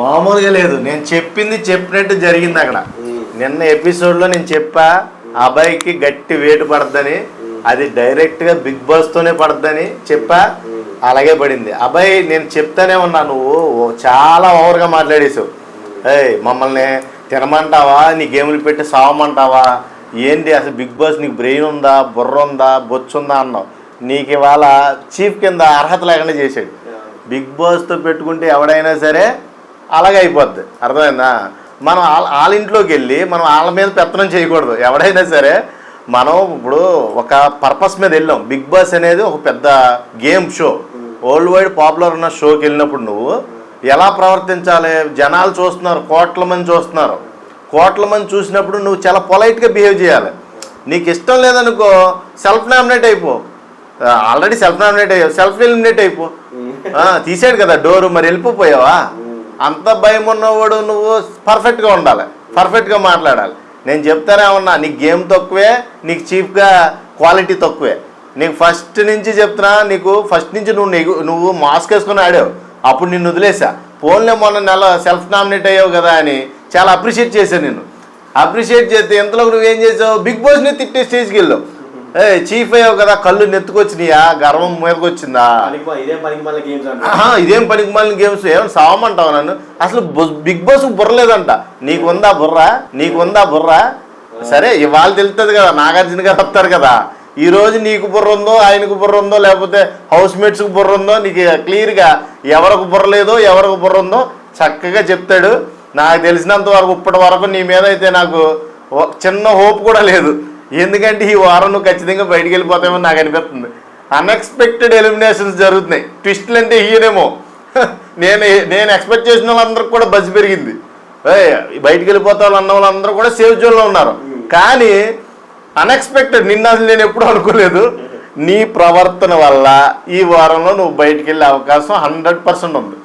మామూలుగా లేదు. నేను చెప్పింది చెప్పినట్టు జరిగింది అక్కడ. నిన్న ఎపిసోడ్లో నేను చెప్పా అబ్బాయికి గట్టి వేటు పడద్దని అది డైరెక్ట్గా బిగ్ బాస్తోనే పడద్దని చెప్పా అలాగే పడింది. అబ్బాయి నేను చెప్తానే ఉన్నా నువ్వు చాలా ఓవర్గా మాట్లాడేసావు. ఏయ్ మమ్మల్ని తినమంటావా? నీ గేములు పెట్టి సావమంటావా? ఏంటి అసలు బిగ్ బాస్ నీకు బ్రెయిన్ ఉందా బుర్ర ఉందా బొచ్చు ఉందా అన్నావు. నీకు ఇవాళ చీఫ్ కింద అర్హత లేకుండా చేశాడు. బిగ్ బాస్తో పెట్టుకుంటే ఎవడైనా సరే అలాగే అయిపోద్ది అర్థమైందా? మనం వాళ్ళ వాళ్ళ ఇంట్లోకి వెళ్ళి మనం వాళ్ళ మీద పెత్తనం చేయకూడదు. ఎవడైనా సరే మనం ఇప్పుడు ఒక పర్పస్ మీద వెళ్ళాం. బిగ్ బాస్ అనేది ఒక పెద్ద game show. World wide popular ఉన్న షోకి వెళ్ళినప్పుడు నువ్వు ఎలా ప్రవర్తించాలి? జనాలు చూస్తున్నారు కోట్ల మంది చూస్తున్నారు. కోట్ల మంది చూసినప్పుడు నువ్వు చాలా పొలైట్గా బిహేవ్ చేయాలి. నీకు ఇష్టం లేదనుకో సెల్ఫ్ నామినేట్ అయిపో. ఆల్రెడీ సెల్ఫ్ నామినేట్ అయ్యావు. సెల్ఫ్ ఎలిమినేట్ అయిపో. తీసాడు కదా డోరు మరి వెళ్ళిపోయావా అంత భయం ఉన్నవాడు నువ్వు పర్ఫెక్ట్గా ఉండాలి. పర్ఫెక్ట్గా మాట్లాడాలి. నేను చెప్తానే ఉన్నా నీకు గేమ్ తక్కువే నీకు చీఫ్గా క్వాలిటీ తక్కువే. నీకు ఫస్ట్ నుంచి చెప్తున్నా నీకు ఫస్ట్ నుంచి నువ్వు నెగు నువ్వు మాస్క్ వేసుకొని ఆడావు. అప్పుడు నిన్ను వదిలేసా. ఫోన్లో మొన్న నెల సెల్ఫ్ నామినేట్ అయ్యావు కదా అని చాలా అప్రిషియేట్ చేశాను నేను. అప్రిషియేట్ చేస్తే ఎంతలో నువ్వేం చేసావు? బిగ్ బాస్ని తిట్టే స్టేజ్కి వెళ్ళావు. ఏ చీఫ్ అయ్యావు కదా కళ్ళు నెత్తుకొచ్చినాయా? గర్వం మీదకి వచ్చిందా ఇదే పనికి మళ్ళీ గేమ్స్ ఏమైనా సావమంటావు నన్ను? అసలు బిగ్ బాస్ బుర్ర లేదంట నీకు ఉందా బుర్ర? నీకు ఉందా బుర్ర? సరే ఇవాళ తెలుస్తుంది కదా నాగార్జున గారు వస్తారు కదా. ఈ రోజు నీకు బుర్ర ఉందో ఆయనకు బుర్ర ఉందో లేకపోతే హౌస్ మేట్స్కి బుర్ర ఉందో నీకు క్లియర్గా ఎవరికి బుర్ర లేదో ఎవరికి బుర్ర ఉందో చక్కగా చెప్తాడు. నాకు తెలిసినంత వరకు ఇప్పటి వరకు నీ మీద అయితే నాకు చిన్న హోప్ కూడా లేదు. ఎందుకంటే ఈ వారం నువ్వు ఖచ్చితంగా బయటికి వెళ్ళిపోతామని నాకు అనిపిస్తుంది. అన్ఎక్స్పెక్టెడ్ ఎలిమినేషన్స్ జరుగుతున్నాయి. ట్విస్ట్లు అంటే ఈయనేమో నేను నేను ఎక్స్పెక్ట్ చేసిన వాళ్ళందరికి కూడా బజ్ పెరిగింది. బయటికి వెళ్ళిపోతా వాళ్ళు అన్న వాళ్ళందరూ కూడా సేఫ్ జోన్లో ఉన్నారు. కానీ అన్ఎక్స్పెక్టెడ్ నిన్న అసలు నేను ఎప్పుడూ అనుకోలేదు. నీ ప్రవర్తన వల్ల ఈ వారంలో నువ్వు బయటికి వెళ్ళే అవకాశం హండ్రెడ్ పర్సెంట్ ఉంది.